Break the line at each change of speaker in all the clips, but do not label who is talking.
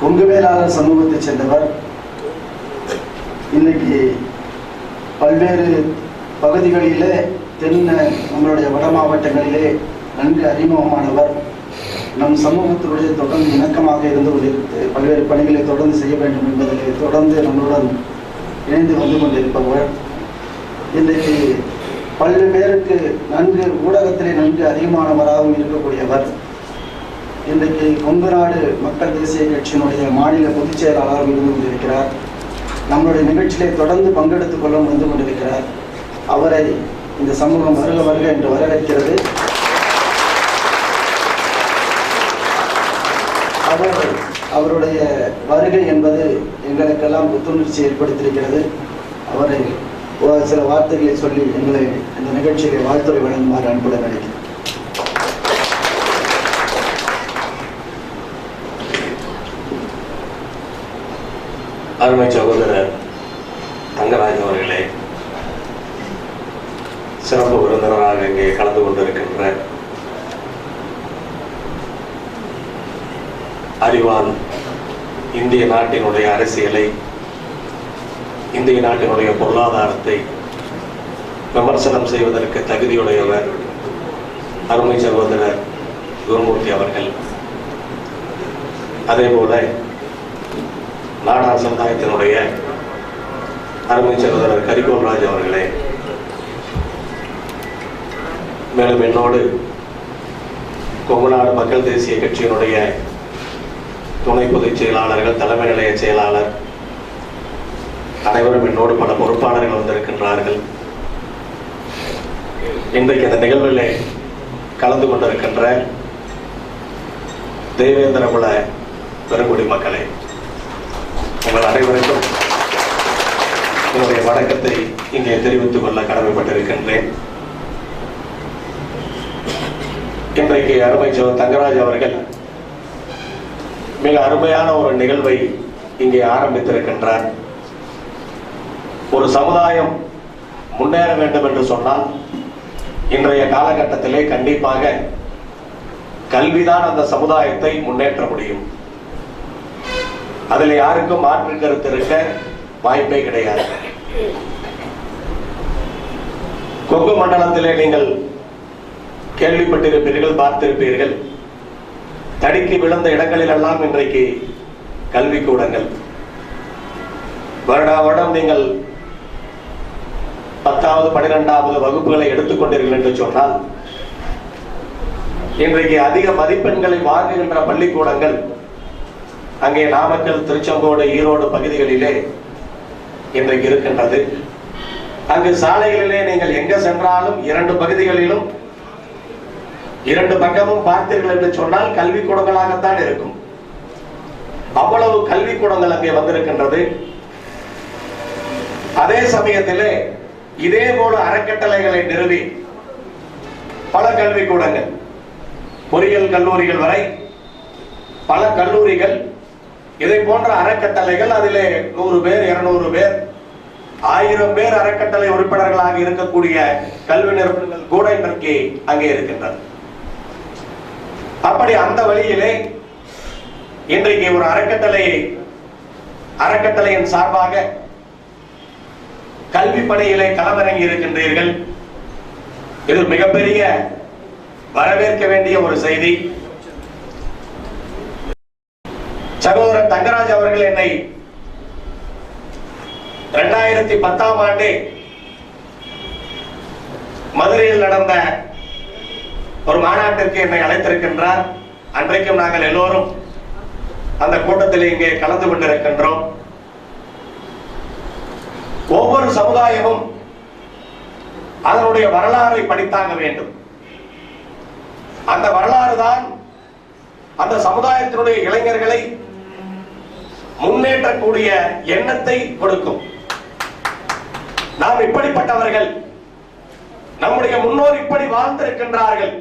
கொங்கு வேளாளர் சமூகத்தைச் சேர்ந்தவர். இன்னைக்கு பல்வேறு பகுதிகளிலே தென்ன நம்மளுடைய வட மாவட்டங்களிலே நன்கு அறிமுகமானவர். நம் சமூகத்தினுடைய தொடர்ந்து இணக்கமாக இருந்து கொண்டிருக்கிறது பல்வேறு பணிகளை தொடர்ந்து செய்ய வேண்டும் என்பதிலே தொடர்ந்து நம்மளுடன் இணைந்து வந்து கொண்டிருப்பவர். இன்றைக்கு பல்வேறு பேருக்கு நன்கு ஊடகத்திலே நன்கு அதிகமானவராகவும் இருக்கக்கூடியவர். இன்றைக்கு கொங்கு நாடு மக்கள் தேசிய கட்சியினுடைய மாநில பொதுச் செயலாளர் இருந்து கொண்டிருக்கிறார். நம்மளுடைய நிகழ்ச்சியிலே தொடர்ந்து பங்கெடுத்துக் கொள்ள வந்து கொண்டிருக்கிறார். அவரை இந்த சமூகம் வருக வருக என்று வரவேற்கிறது. அவர் அவருடைய வருகை என்பது எங்களுக்கெல்லாம் புத்துணர்ச்சி ஏற்படுத்தியிருக்கிறது. அவரை ஒரு சில வார்த்தைகளை சொல்லி எங்களை இந்த நிகழ்ச்சியை வாழ்த்துறை வழங்குமாறு அன்புடன் அழைக்கிறேன்.
அருமை சகோதரர் தங்கராஜ் அவர்களே சிறப்பு விருந்தினராக இங்கே கலந்து கொண்டிருக்கின்ற அறிவான் இந்திய நாட்டினுடைய அரசியலை இந்திய நாட்டினுடைய பொருளாதாரத்தை விமர்சனம் செய்வதற்கு தகுதியுடையவர் அருமை சகோதரர் குருமூர்த்தி அவர்கள். அதேபோல நாடார் சமுதாயத்தினுடைய அருமை சகோதரர் கரிகோல்ராஜ் அவர்களே மேலும் என்னோடு கொங்குநாடு மக்கள் தேசிய கட்சியினுடைய துணை பொதுச் செயலாளர்கள் தலைமை நிலைய செயலாளர் அனைவரும் என்னோடு பல பொறுப்பாளர்கள் வந்திருக்கின்றார்கள். இன்றைக்கு இந்த நிகழ்வில் கலந்து கொண்டிருக்கின்ற தேவேந்திரகுல பெருங்குடி மக்களை உங்கள் அனைவருக்கும் என்னுடைய வணக்கத்தை இங்கே தெரிவித்துக் கொள்ள கடமைப்பட்டிருக்கின்றேன். இன்றைக்கு அருமை சோ தங்கராஜ் அவர்கள் மிக அருமையான ஒரு நிகழ்வை இங்கே ஆரம்பித்திருக்கின்றார். ஒரு சமுதாயம் முன்னேற வேண்டும் என்று சொன்னால் இன்றைய காலகட்டத்திலே கண்டிப்பாக கல்விதான் அந்த சமுதாயத்தை முன்னேற்ற முடியும். அதில் யாருக்கும் மாற்று கருத்து இருக்க வாய்ப்பே கிடையாது. கொங்கு மண்டலத்திலே நீங்கள் கேள்விப்பட்டிருப்பீர்கள் பார்த்திருப்பீர்கள். தடுக்கி விழுந்த இடங்களில் எல்லாம் இன்றைக்கு கல்வி கூடங்கள். வருடா வருடம் நீங்கள் பத்தாவது பன்னிரெண்டாவது வகுப்புகளை எடுத்துக்கொண்டீர்கள் என்று சொன்னால் இன்றைக்கு அதிக மதிப்பெண்களை வாங்குகின்ற பள்ளிக்கூடங்கள் அங்கே நாமக்கல் திருச்செங்கோடு ஈரோடு பகுதிகளிலே இன்றைக்கு இருக்கின்றது. அங்கு சாலைகளிலே நீங்கள் எங்க சென்றாலும் இரண்டு பகுதிகளிலும் இரண்டு பக்கமும் பார்த்தீர்கள் என்று சொன்னால் கல்விக்கூடங்களாகத்தான் இருக்கும். அவ்வளவு கல்விக்கூடங்கள் அங்கே வந்திருக்கின்றது. அதே சமயத்திலே இதே போல அறக்கட்டளைகளை நிறுவி பல கல்விக்கூடங்கள் பொறியியல் கல்லூரிகள் வரை பல கல்லூரிகள் இதை போன்ற அறக்கட்டளைகள் அதிலே நூறு பேர் இருநூறு பேர் ஆயிரம் பேர் அறக்கட்டளை உறுப்பினர்களாக இருக்கக்கூடிய கல்வி நிறுவனங்கள் கூட இன்றைக்கு அங்கே இருக்கின்றன. அப்படி அந்த வழியிலே இன்றைக்கு ஒரு அறக்கட்டளையை அறக்கட்டளையின் சார்பாக கல்வி பணியிலே களமிறங்கி இருக்கின்றீர்கள். இது மிகப்பெரிய வரவேற்க வேண்டிய ஒரு செய்தி. சகோதரர் தங்கராஜ் அவர்கள் என்னை இரண்டாயிரத்தி பத்தாம் ஆண்டு மதுரையில் நடந்த ஒரு மாநாட்டிற்கு என்னை அழைத்திருக்கின்றார். அன்றைக்கும் நாங்கள் எல்லோரும் அந்த கூட்டத்தில் இங்கே கலந்து கொண்டிருக்கின்றோம். ஒவ்வொரு சமுதாயமும் அதனுடைய வரலாறை படித்தாக வேண்டும். அந்த வரலாறு தான் அந்த சமுதாயத்தினுடைய இளைஞர்களை முன்னேற்றக்கூடிய எண்ணத்தை கொடுக்கும். நாம் இப்படிப்பட்டவர்கள் நம்முடைய முன்னோர் இப்படி வாழ்ந்திருக்கின்றார்கள்.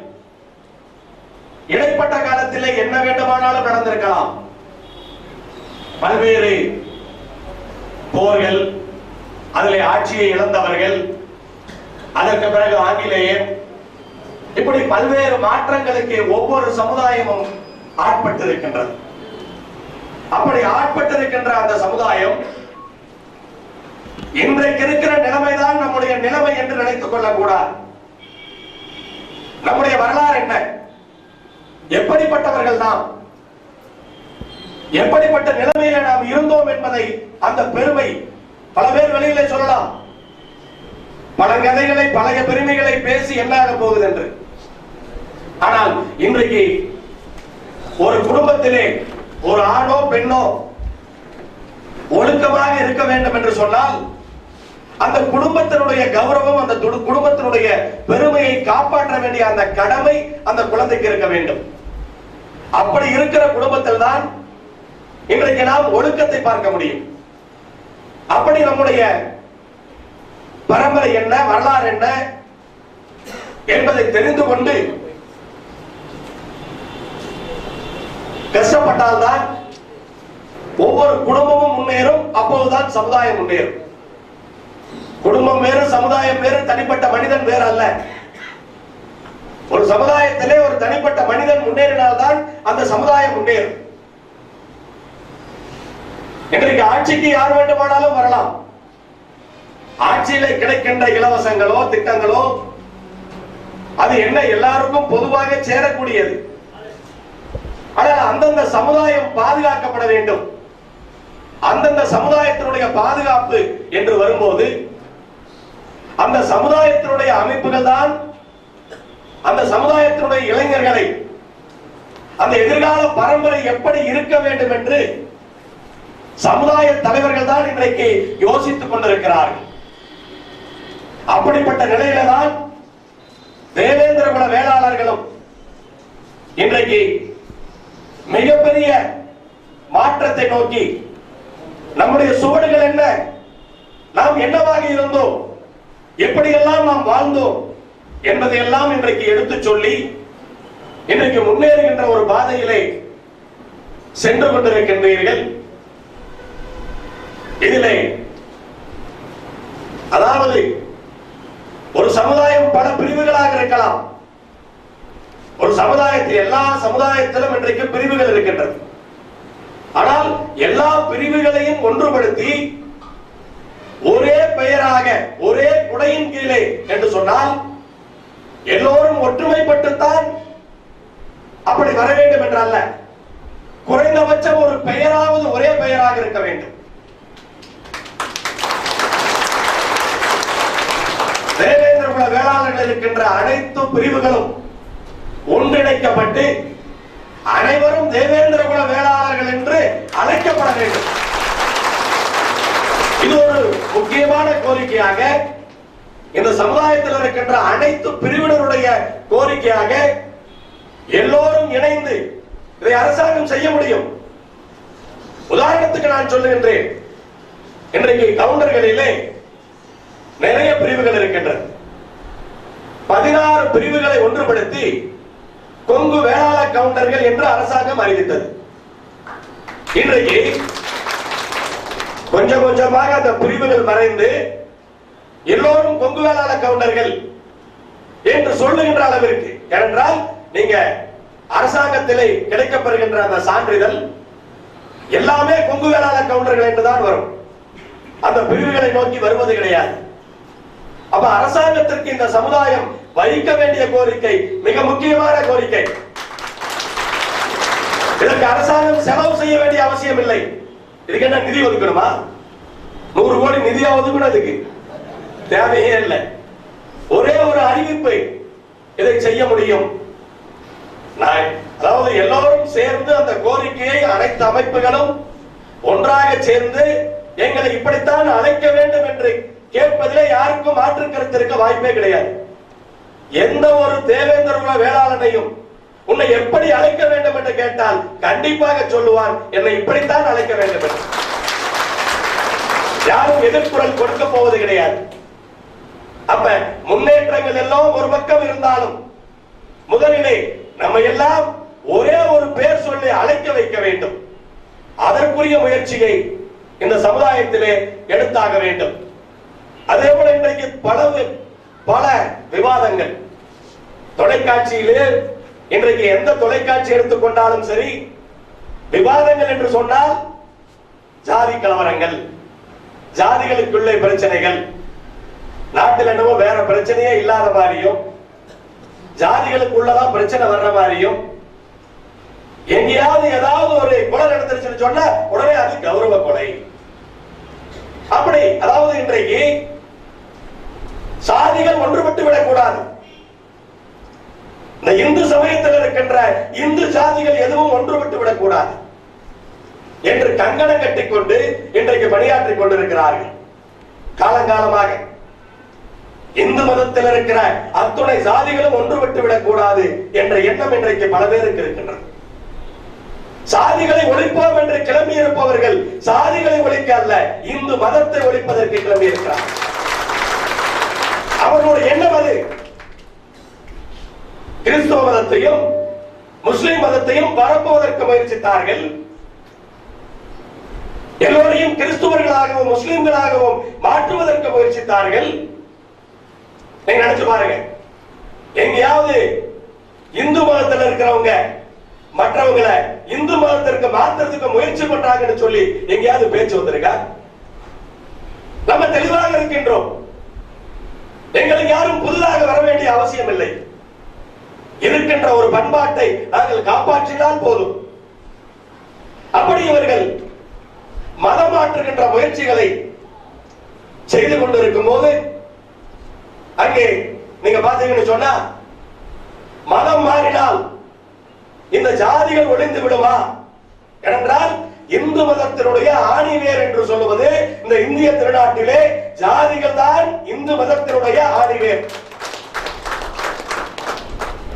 இடைப்பட்ட காலத்திலே என்ன வேண்டுமானாலும் நடந்திருக்கலாம். பல்வேறு போர்கள் அதிலே ஆட்சியை இழந்தவர்கள் அதற்கு பிறகு ஆங்கிலேயர் இப்படி பல்வேறு மாற்றங்களுக்கு ஒவ்வொரு சமுதாயமும் ஆட்பட்டிருக்கின்றது. அப்படி ஆட்பட்டிருக்கின்ற அந்த சமுதாயம் இன்றைக்கு இருக்கிற நிலைமைதான் நம்முடைய நிலைமை என்று நினைத்துக் கொள்ளக்கூடாது. நம்முடைய வரலாறு என்ன? எப்படிப்பட்டவர்கள் நாம்? எப்படிப்பட்ட நிலைமையில நாம் இருந்தோம் என்பதை அந்த பெருமை பல பேர் வெளியிலே சொல்லலாம். பல கதைகளை பழைய பெருமைகளை பேசி என்ன ஆக போகுது என்று. ஆனால் இன்றைக்கு ஒரு குடும்பத்திலே ஒரு ஆணோ பெண்ணோ ஒழுக்கமாக இருக்க வேண்டும் என்று சொன்னால் அந்த குடும்பத்தினுடைய கௌரவம் அந்த குடும்பத்தினுடைய பெருமையை காப்பாற்ற வேண்டிய அந்த கடமை அந்த குழந்தைக்கு இருக்க வேண்டும். அப்படி இருக்கிற குடும்பத்தில் தான் இன்றைக்கு நாம் ஒழுக்கத்தை பார்க்க முடியும். அப்படி நம்முடைய பரம்பரை என்ன வரலாறு என்ன என்பதை தெரிந்து கொண்டு கஷ்டப்பட்டால்தான் ஒவ்வொரு குடும்பமும் முன்னேறும் அப்போதுதான் சமுதாயம் முன்னேறும். குடும்பம் வேறு சமுதாயம் வேறு தனிப்பட்ட மனிதன் வேறு அல்ல. ஒரு சமுதாயத்திலே ஒரு தனிப்பட்ட மனிதன் முன்னேறினால்தான் அந்த சமுதாயம் முன்னேறும். இன்றைக்கு ஆட்சிக்கு யார் வேண்டுமானாலும் வரலாம். ஆட்சியில கிடைக்கின்ற இலவசங்களோ திட்டங்களோ அது என்ன எல்லாருக்கும் பொதுவாக சேரக்கூடியது. ஆனால் அந்தந்த சமுதாயம் பாதுகாக்கப்பட வேண்டும். அந்தந்த சமுதாயத்தினுடைய பாதுகாப்பு என்று வரும்போது அந்த சமுதாயத்தினுடைய அமைப்புகள் தான் அந்த சமுதாயத்தினுடைய இளைஞர்களை அந்த எதிர்கால பரம்பரை எப்படி இருக்க வேண்டும் என்று சமுதாய தலைவர்கள் தான் இன்றைக்கு யோசித்துக் கொண்டிருக்கிறார்கள். அப்படிப்பட்ட நிலையில தான் தேவேந்திர குல வேளாளர்களும் இன்றைக்கு மிகப்பெரிய மாற்றத்தை நோக்கி நம்முடைய சுவடுகள் என்ன? நாம் என்னவாக இருந்தோம்? எப்படியெல்லாம் நாம் வாழ்ந்தோம்? என்பதையெல்லாம் இன்றைக்கு எடுத்துச் சொல்லி இன்றைக்கு முன்னேறுகின்ற ஒரு பாதையிலே சென்று கொண்டிருக்கின்றீர்கள். இதிலே அதாவது ஒரு சமுதாயம் பல பிரிவுகளாக இருக்கலாம். சமுதாயத்தில் எல்லா சமுதாயத்திலும் இன்றைக்கு பிரிவுகள் இருக்கின்றது. ஆனால் எல்லா பிரிவுகளையும் ஒன்றுபடுத்தி ஒரே பெயராக ஒரே குடையின் கீழே என்று சொன்னால் எல்லோரும் ஒற்றுமைப்பட்டுத்தான் அப்படி வர வேண்டும் என்றல்ல. குறைந்தபட்சம் ஒரு பெயராவது ஒரே பெயராக இருக்க வேண்டும். தேவேந்திர குல வேளாளர்கள் இருக்கின்ற அனைத்து பிரிவுகளும் ஒன்றிணைக்கப்பட்டு அனைவரும் தேவேந்திர குல வேளாளர்கள் என்று அழைக்கப்பட வேண்டும். இது ஒரு முக்கியமான கோரிக்கையாக இந்த சமுதாயத்தில் இருக்கின்ற அனைத்து பிரிவினருடைய கோரிக்கையாக எல்லோரும் இணைந்து இதை அரசாங்கம் செய்ய முடியும். உதாரணத்துக்கு நான் சொல்லுகின்றேன். இன்றைக்கு கவுண்டர்களிலே நிறைய பிரிவுகள் இருக்கின்றன. பதினாறு பிரிவுகளை ஒன்றுபடுத்தி கொங்கு வேளாள கவுண்டர்கள் என்று அரசாங்கம் அறிவித்தது. இன்றைக்கு கொஞ்சம் கொஞ்சமாக அந்த பிரிவுகள் மறைந்து எல்லோரும் கொங்கு வேளாள கவுண்டர்கள் என்று சொல்லுகின்ற அளவிற்கு. ஏனென்றால் நீங்க அரசாங்கத்திலே கிடைக்கப்படுகின்ற அந்த சான்றிதழ் எல்லாமே கொங்கு வேளாள கவுண்டர்கள் என்றுதான் வரும். அந்த பிரிவுகளை நோக்கி வருவது கிடையாது. அப்ப அரசாங்கத்திற்கு இந்த சமுதாயம் வைக்க வேண்டிய கோரிக்கை மிக முக்கியமான கோரிக்கை. இதற்கு அரசாங்கம் செலவு செய்ய வேண்டிய அவசியம் இல்லை. இதுக்கு என்ன நிதி ஒதுக்கணுமா? நூறு கோடி நிதியா ஒதுக்கணும் தேவையே இல்லை. ஒரே ஒரு அறிவிப்பு இதை செய்ய முடியும். நான் அதாவது எல்லோரும் சேர்ந்து அந்த கோரிக்கையை அனைத்து அமைப்புகளும் ஒன்றாக சேர்ந்து எங்களை இப்படித்தான் அழைக்க வேண்டும் என்று கேட்பதிலே யாருக்கும் மாற்று கருத்து இருக்க வாய்ப்பே கிடையாது. எந்த ஒரு தேவேந்திர குல வேளாளனையும் உன்னை எப்படி அழைக்க வேண்டும் என்று கேட்டால் கண்டிப்பாக சொல்லுவான் என்னை இப்படித்தான் அழைக்க வேண்டும் என்று. யாரும் எதிர்ப்புறல் கொடுக்க போவது கிடையாது. அப்ப முன்னேற்றங்கள் எல்லாம் ஒரு பக்கம் இருந்தாலும் முதலிலே நம்ம எல்லாம் ஒரே ஒரு பேர் சொல்லி அழைக்க வைக்க வேண்டும். அதற்குரிய முயற்சியை இந்த சமுதாயத்திலே எடுத்தாக வேண்டும். அதே போல இன்றைக்கு பல பல விவாதங்கள். தொலைக்காட்சியிலே இன்றைக்கு எந்த தொலைக்காட்சி எடுத்துக்கொண்டாலும் சரி விவாதங்கள் என்று சொன்னால் ஜாதி கலவரங்கள் ஜாதிகளுக்குள்ளே பிரச்சனைகள். நாட்டில் என்னவோ வேற பிரச்சனையே இல்லாத மாதிரியும் ஜாதிகளுக்குள்ளதான் பிரச்சனை வர்ற மாதிரியும் எங்கேயாவது ஏதாவது ஒரு கொலை நடந்துருச்சுன்னு சொன்னா உடனே அது கௌரவ கொலை. அப்படி அதாவது இன்றைக்கு சாதிகள் ஒன்றுபட்டு விடக்கூடாது. இந்த இந்து சமயத்தில் இருக்கின்ற இந்து ஜாதிகள் எதுவும் ஒன்றுபட்டு விடக்கூடாது என்று கங்கணம் கட்டிக்கொண்டு இன்றைக்கு பணியாற்றிக் கொண்டிருக்கிறார்கள். காலங்காலமாக இந்து மதத்தில் இருக்கிற அத்துணை சாதிகளும் ஒன்றுபட்டு விடக்கூடாது என்ற எண்ணம் இன்றைக்கு பல பேருக்கு இருக்கின்றது. சாதிகளை ஒழிப்போம் என்று கிளம்பி இருப்பவர்கள் சாதிகளை ஒழிக்க அல்ல இந்து மதத்தை ஒழிப்பதற்கு கிளம்பி இருக்கிறார் அவர்களுடைய எண்ணம் அது. கிறிஸ்துவ மதத்தையும் முஸ்லிம் மதத்தையும் பரப்புவதற்கு முயற்சித்தார்கள். எல்லோரையும் கிறிஸ்துவர்களாகவும் முஸ்லிம்களாகவும் மாற்றுவதற்கு முயற்சித்தார்கள். நீங்க நினைச்சு பாருங்க. எங்கேயாவது இந்து மதத்தில் இருக்கிறவங்க மற்றவங்களை இந்து மதத்திற்கு மாத்துறதுக்கு முயற்சி பண்றாங்கன்னு சொல்லி எங்கேயாவது பேச்சு வந்திருக்கா? நம்ம தெளிவாக இருக்கின்றோம். எங்களுக்கு யாரும் புதிதாக வர வேண்டிய அவசியம் இல்லை இருக்கின்ற ஒரு பண்பாட்டை நாங்கள் காப்பாற்றினால் போதும். அப்படி இவர்கள் மதம் மாற்றுகின்ற முயற்சிகளை செய்து கொண்டிருக்கும் போது அங்கே நீங்க பாத்தீங்கன்னு சொன்னா மதம் மாறினால் இந்த ஜாதிகள் ஒளிந்து விடுமா? ஏனென்றால் இந்து மதத்தினுடைய ஆணிவேர் என்று சொல்லுவது இந்த இந்திய திருநாட்டிலே ஜாதிகள் தான் இந்து மதத்தினுடைய ஆணிவேர்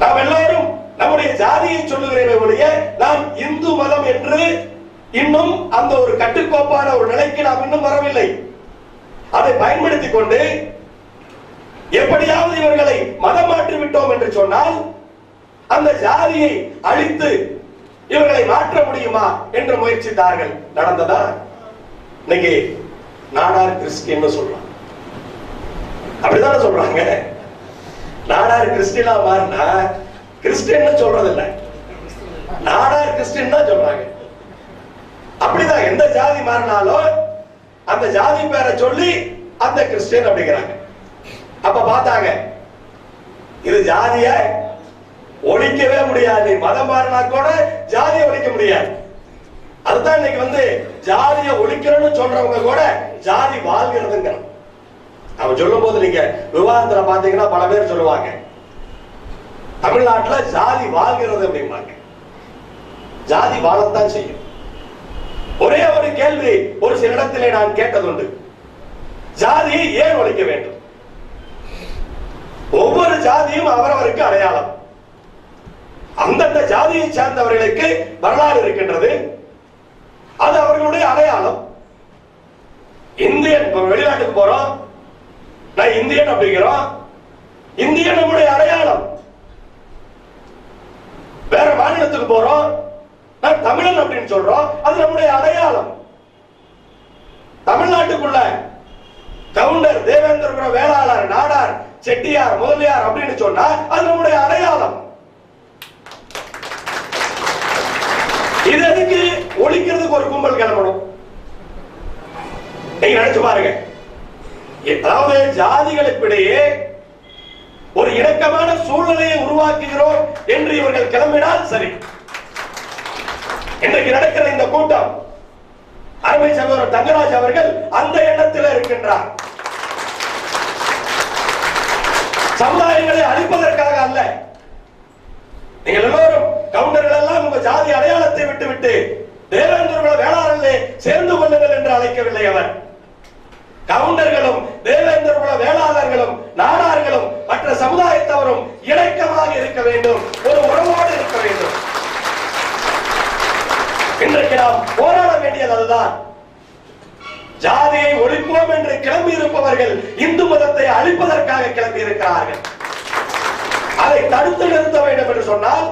நாம் எல்லாரும் நம்முடைய ஜாதியை சொல்லுகிறேன் ஒழிய நாம் இந்து மதம் என்று இன்னும் அந்த ஒரு கட்டுக்கோப்பான ஒரு நிலைக்கு நாம் இன்னும் வரவில்லை. அதை பயன்படுத்திக் கொண்டு எப்படியாவது இவர்களை மதம் மாற்றி விட்டோம் என்று சொன்னால் அந்த ஜாதியை அழித்து இவர்களை மாற்ற முடியுமா என்று முயற்சித்தார்கள். நடந்ததா? இன்னைக்கு நாடார் கிறிஸ்டியன் சொல்றான் அப்படித்தானே சொல்றாங்க? நாடார் கிறிஸ்டியனா மாறினா கிறிஸ்டியன் சொல்றது இல்லை நாடார் கிறிஸ்டியன் தான் சொல்றாங்க. அப்படிதான் எந்த ஜாதி மாறினாலும் அந்த ஜாதி பேரை சொல்லி அந்த கிறிஸ்டியன் அப்படிங்கிறாங்க. அப்ப பார்த்தாங்க இது ஜாதிய ஒழிக்கவே முடியாது. மதம் மாறினா கூட ஜாதியை ஒழிக்க முடியாது. அதுதான் இன்னைக்கு வந்து ஜாதியை ஒழிக்கிறோம்னு சொல்றவங்க கூட ஜாதி வாழ்கிறதுங்கிறான் அவன் சொல்லும் போது நீங்க விவாதத்துல பாத்தீங்கன்னா பல பேர் சொல்லுவாங்க. தமிழ்நாட்டுல ஜாதி வாழ்கிறது அப்படிம்பாங்க. ஜாதி வாழத்தான் செய்யும். ஒரே ஒரு கேள்வி ஒரு சில இடத்திலே நான் கேட்டதுண்டு. ஜாதியை ஏன் ஒழிக்க வேண்டும்? ஒவ்வொரு ஜாதியும் அவரவருக்கு அடையாளம். அந்தந்த ஜாதியை சார்ந்தவர்களுக்கு வரலாறு இருக்கின்றது. அது அவர்களுடைய அடையாளம். இந்தியன் வெளிநாட்டுக்கு போறோம். நான் இந்தியன் அப்படிங்கிறோம் இந்தியன் நம்முடைய அடையாளம். வேற மாநிலத்துக்கு போறோம். நான் தமிழன் அப்படின்னு சொல்றோம். அது நம்முடைய அடையாளம். தமிழ்நாட்டுக்குள்ள கவுண்டர் தேவேந்திரபுர வேளாளர் நாடார் செட்டியார் முதலியார் அப்படின்னு சொன்னா அது நம்முடைய அடையாளம். இது எதுக்கு? ஒழிக்கிறதுக்கு ஒரு கும்பல் கிளம்பணும். நீங்க நினைச்சு பாருங்க. அதாவது ஜாதிகளுக்கிடையே ஒரு இணக்கமான சூழ்நிலையை உருவாக்குகிறோம் என்று இவர்கள் கிளம்பினால் சரி. இன்றைக்கு நடக்கிற இந்த கூட்டம் அருமை சகோதரர் தங்கராஜ் அவர்கள் அந்த எண்ணத்தில் இருக்கின்றார். சமுதாயங்களை அழிப்பதற்காக அல்ல. நீங்கள் எல்லோரும் கவுண்டர்கள் எல்லாம் உங்க ஜாதி அடையாளத்தை விட்டுவிட்டு தேவேந்திர வேளாளர்களே சேர்ந்து கொள்ளுங்கள் என்று அழைக்கவில்லை அவர். கவுண்டர்களும் தேவேந்திர குல வேளாளர்களும் நாடார்களும் மற்ற சமுதாயத்தவரும் இணக்கமாக இருக்க வேண்டும். ஒரு உறவோடு இருக்க வேண்டும். இன்றைக்கு நாம் போராட வேண்டியது அதுதான். ஜாதியை ஒழிப்போம் என்று கிளம்பி இருப்பவர்கள் இந்து மதத்தை அழிப்பதற்காக கிளம்பி இருக்கிறார்கள் அதை தடுத்து நிறுத்த வேண்டும் என்று சொன்னால்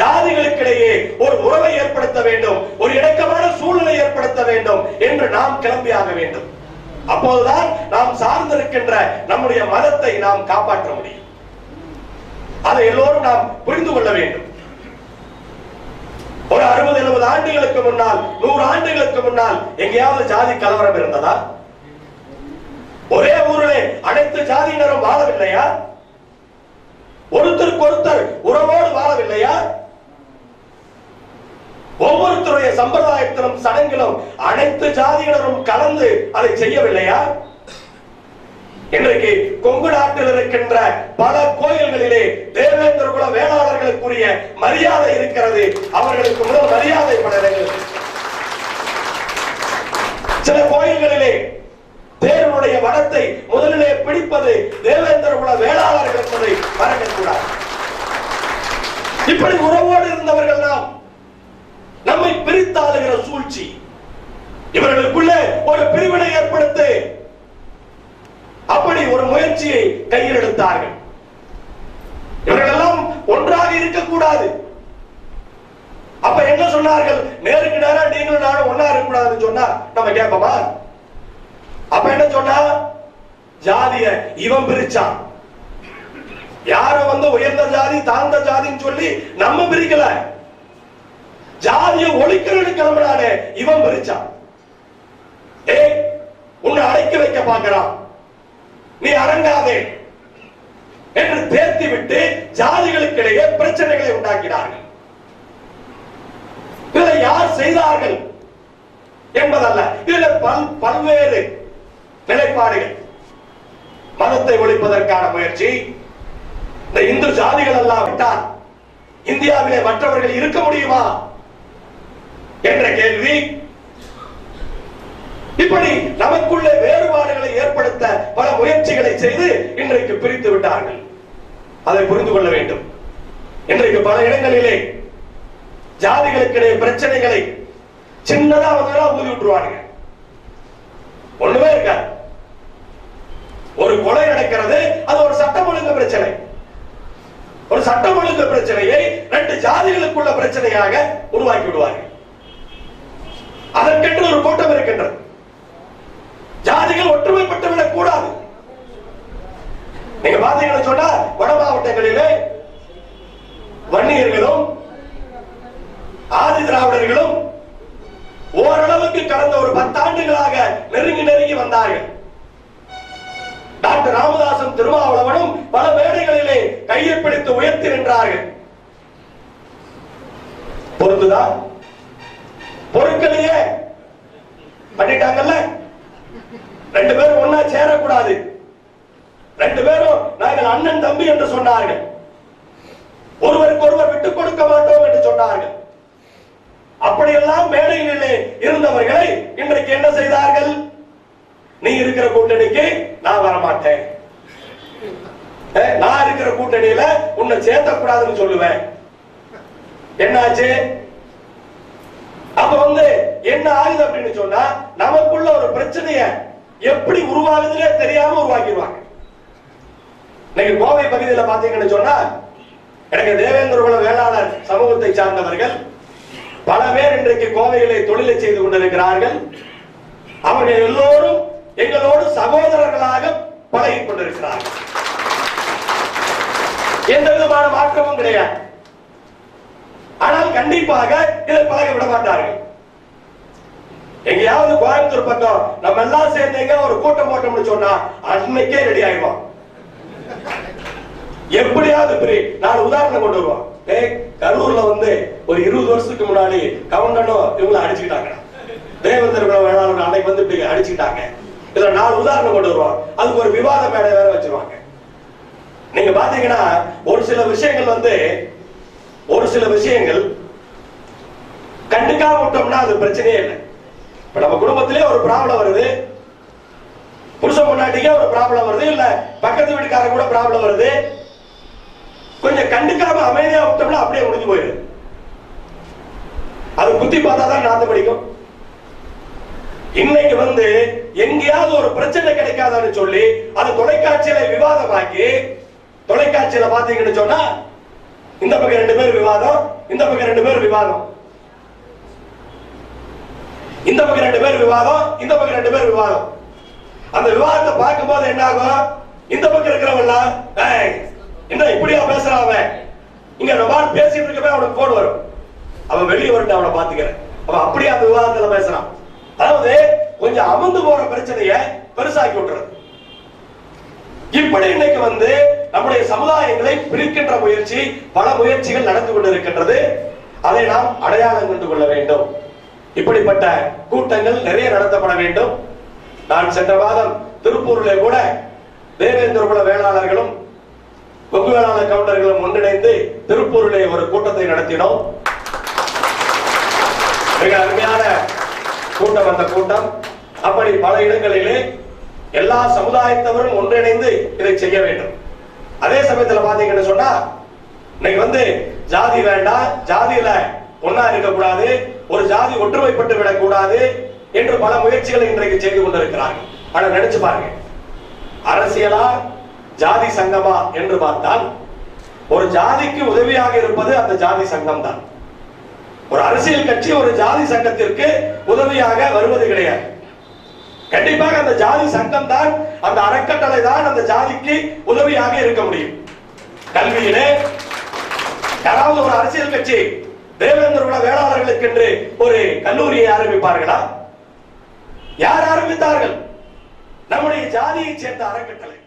ஜாதிகளுக்கிடையே ஒரு உறவை ஏற்படுத்த வேண்டும் ஒரு இணக்கமான சூழ்நிலை ஏற்படுத்த வேண்டும் என்று நாம் கிளம்பியாக வேண்டும். அப்போதுதான் நாம் சார்ந்திருக்கின்ற நம்முடைய மதத்தை நாம் காப்பாற்ற முடியும். அதை எல்லோரும் நாம் புரிந்து கொள்ள வேண்டும். ஒரு அறுபது எழுபது ஆண்டுகளுக்கு முன்னால் நூறு ஆண்டுகளுக்கு முன்னால் எங்கேயாவது ஜாதி கலவரம் இருந்ததா? ஒரே ஊரிலே அனைத்து ஜாதியினரும் வாழவில்லையா? ஒருத்தருக்கு ஒருத்தர் உறவோடு வாழவில்லையா? ஒவ்வொருத்தருடைய சம்பிரதாயத்திலும் சடங்கிலும் அனைத்து ஜாதியினரும் கலந்து அதை செய்யவில்லையா? இன்றைக்கு கொங்கு நாட்டில் இருக்கின்ற பல கோயில்களிலே தேவேந்திர குல வேளாளர்களுக்குரிய மரியாதை இருக்கிறது. அவர்களுக்கு முதல் மரியாதை படங்கள் சில கோயில்களிலே தேவனுடைய வடத்தை முதலிலே பிடிப்பது தேவேந்திர குல வேளாளர்கள் என்பதை மறக்கக்கூடாது இப்படி உறவோடு இருந்தவர்கள் நாம் நம்மை பிரித்தாளுகிற சூழ்ச்சி. இவர்களுக்குள்ள ஒரு பிரிவினை ஏற்படுத்து அப்படி ஒரு முயற்சியை கையில் எடுத்தார்கள். இவர்களெல்லாம் ஒன்றாக இருக்கக்கூடாது. அப்ப என்ன சொன்னார்கள்? நேருக்கு நேரா நீங்களும் நானும் ஒன்னா இருக்கக்கூடாதுன்னு சொன்னா நம்ம கேட்போமா? அப்ப என்ன சொன்னா? ஜாதிய இவன் பிரிச்சான். யாரும் வந்து உயர்ந்த ஜாதி தாழ்ந்த ஜாதின்னு சொல்லி நம்ம பிரிக்கல. ஜாதியை ஒழிக்கிறன்னு கிளம்பினானே இவன் மறிச்சான் ஏய் உன்னை அடைக்க வைக்க பார்க்கிறான். நீ அடங்காதே என்று தேர்த்தி விட்டு ஜாதிகளுக்கிடையே பிரச்சனைகளை உண்டாக்கினார்கள். இதை யார் செய்தார்கள் என்பதல்ல இதுல பல் பல்வேறு நிலைப்பாடுகள். மதத்தை ஒழிப்பதற்கான முயற்சி. இந்த இந்து ஜாதிகள் எல்லாம் விட்டால் இந்தியாவிலே மற்றவர்கள் இருக்க முடியுமா? என்ற கேள்வி. இப்படி நமக்குள்ளே வேறுபாடுகளை ஏற்படுத்த பல முயற்சிகளை செய்து இன்றைக்கு பிரித்து விட்டார்கள். அதை புரிந்து கொள்ள வேண்டும். இன்றைக்கு பல இடங்களிலே ஜாதிகளுக்கிடையே பிரச்சனைகளை சின்னதா வந்து ஊதி விட்டுருவாங்க ஒண்ணுமே இருக்காது. ஒரு கொலை நடக்கிறது அது ஒரு சட்டம் ஒழுங்கு பிரச்சனை. ஒரு சட்டம் ஒழுங்கு பிரச்சனையை ரெண்டு ஜாதிகளுக்குள்ள பிரச்சனையாக உருவாக்கி விடுவார்கள். அதற்கென்று ஒரு கூட்டம் இருக்கின்றது. ஜாதிகள் ஒற்றுமைப்பட்டு விடக் கூடாது நீங்க பாத்தீங்கன்னு சொன்னா வட மாவட்டங்களிலே வன்னியர்களும் ஆதி திராவிடர்களும் ஓரளவுக்கு கடந்த ஒரு பத்தாண்டுகளாக நெருங்கி நெருங்கி வந்தார்கள். டாக்டர் ராமதாசன் திருமாவளவனும் பல மேடைகளிலே கையை பிடித்து உயர்த்தி நின்றார்கள். பொருந்துதா பொருட்களையே பண்ணிட்டாங்கல்ல? ரெண்டு பேரும் ஒன்னா சேரக்கூடாது. ரெண்டு பேரும் நாங்கள் அண்ணன் தம்பி என்று சொன்னார்கள். ஒருவருக்கு ஒருவர் விட்டுக் கொடுக்க மாட்டோம் என்று சொன்னார்கள். அப்படியெல்லாம் மேடைகளிலே இருந்தவர்களை இன்றைக்கு என்ன செய்தார்கள்? நீ இருக்கிற கூட்டணிக்கு நான் வரமாட்டேன். நான் இருக்கிற கூட்டணியில உன்னை சேர்த்தக்கூடாதுன்னு சொல்லுவேன். என்னாச்சு? அப்ப வந்து என்ன ஆகுது அப்படின்னு சொன்னா நமக்குள்ள ஒரு பிரச்சனைய எப்படி உருவாகுதுன்னே தெரியாம உருவாக்கிடுவாங்க. இன்னைக்கு கோவை பகுதியில பாத்தீங்கன்னு சொன்னா எனக்கு தேவேந்திரகுல வேளாளர் சமூகத்தை சார்ந்தவர்கள் பல பேர் இன்றைக்கு கோவையிலே தொழிலை செய்து கொண்டிருக்கிறார்கள். அவர்கள் எல்லோரும் எங்களோடு சகோதரர்களாக பழகி கொண்டிருக்கிறார்கள். எந்த விதமான மாற்றமும் கிடையாது. கண்டிப்பாக இதை பழக விட மாட்டார்கள். எங்கேயாவது கோயம்புத்தூர் பக்கம் நம்ம எல்லாம் சேர்ந்து எங்க ஒரு கூட்டம் போட்டோம்னு சொன்னா அன்னைக்கே ரெடி ஆயிடுவோம் எப்படியாவது பிரி நான் உதாரணம் கொண்டு வருவோம் ஏய் கரூர்ல வந்து ஒரு இருபது வருஷத்துக்கு முன்னாடி கவுண்டனும் இவங்களை அடிச்சுக்கிட்டாங்க. தேவேந்திர வேளாண் அன்னைக்கு வந்து இப்படி அடிச்சுக்கிட்டாங்க. இதுல நாலு உதாரணம் கொண்டு வருவோம் அதுக்கு ஒரு விவாத மேடை வேற வச்சிருவாங்க. நீங்க பாத்தீங்கன்னா ஒரு சில விஷயங்கள் வந்து ஒரு சில விஷயங்கள் கண்டுக்காம விட்டோம்னா அது பிரச்சனையே இல்லை. இப்ப நம்ம குடும்பத்திலே ஒரு ப்ராப்ளம் வருது. புருஷன் பொண்ணாட்டிக்கே ஒரு ப்ராப்ளம் வருது. இல்ல பக்கத்து வீட்டுக்காரங்க கூட ப்ராப்ளம் வருது. கொஞ்சம் கண்டுக்காம அமைதியா விட்டோம்னா அப்படியே முடிஞ்சு போயிடும். அது குத்தி பார்த்தா தான் நாத்து படிக்கும். இன்னைக்கு வந்து எங்கேயாவது ஒரு பிரச்சனை கிடைக்காதான்னு சொல்லி அது தொலைக்காட்சியில விவாதமாக்கி தொலைக்காட்சியில பாத்தீங்கன்னு சொன்னா இந்த பக்கம் ரெண்டு பேர் விவாதம் இந்த பக்கம் ரெண்டு பேர் விவாதம். இந்த பக்கம் ரெண்டு பேர் விவாதம் இந்த பக்கம் ரெண்டு பேர் விவாதம். அந்த விவாதத்தை பார்க்கும்போது என்ன ஆகும்? இந்த பக்கம் இருக்கிறவன்லாம் என்ன இப்படியா பேசுறான் அவன்? இங்க ரொம்ப பேசிட்டு இருக்கவே அவனுக்கு போன் வரும். அவன் வெளியே வரட்டும் அவனை பாத்துக்கிறேன் அவன் அப்படியே அந்த விவாதத்துல பேசுறான். அதாவது கொஞ்சம் அமர்ந்து போற பிரச்சனைய பெருசாக்கி விட்டுறது. இப்படி இன்னைக்கு வந்து நம்முடைய சமுதாயங்களை பிரிக்கின்ற முயற்சி பல முயற்சிகள் நடந்து கொண்டிருக்கின்றது. அதை நாம் அடையாளம் கொண்டு கொள்ள வேண்டும். இப்படிப்பட்ட கூட்டங்கள் நிறைய நடத்தப்பட வேண்டும். நான் சென்ற மாதம் திருப்பூரிலே கூட தேவேந்திர குல வேளாளர்களும் கொங்கு வேளாளர் கவுண்டர்களும் ஒன்றிணைந்து திருப்பூரிலே ஒரு கூட்டத்தை நடத்தினோம். மிக அருமையான கூட்டம் அந்த கூட்டம். அப்படி பல இடங்களிலே எல்லா சமுதாயத்தவரும் ஒன்றிணைந்து இதை செய்ய வேண்டும். அதே சமயத்தில் பாத்தீங்கன்னு சொன்னா இன்னைக்கு வந்து ஜாதி வேண்டாம் ஜாதியில ஒன்னா இருக்கக்கூடாது ஒரு ஜாதி ஒற்றுமைப்பட்டு விடக்கூடாது என்று பல முயற்சிகளை இன்றைக்கு செய்து கொண்டிருக்கிறார்கள். ஆனா நினைச்சு பாருங்க. அரசியலா ஜாதி சங்கமா என்று பார்த்தால் ஒரு ஜாதிக்கு உதவியாக இருப்பது அந்த ஜாதி சங்கம் தான் ஒரு அரசியல் கட்சி ஒரு ஜாதி சங்கத்திற்கு உதவியாக வருவது கிடையாது. கண்டிப்பாக அந்த ஜாதி சங்கம் தான் அந்த அறக்கட்டளை தான் அந்த ஜாதிக்கு உதவியாக இருக்க முடியும். கல்வியிலே யாராவது ஒரு அரசியல் கட்சி தேவேந்திர குல வேளாளர்களுக்கு என்று ஒரு கல்லூரியை ஆரம்பிப்பார்களா? யார் ஆரம்பித்தார்கள்? நம்முடைய ஜாதியைச் சேர்ந்த அறக்கட்டளை.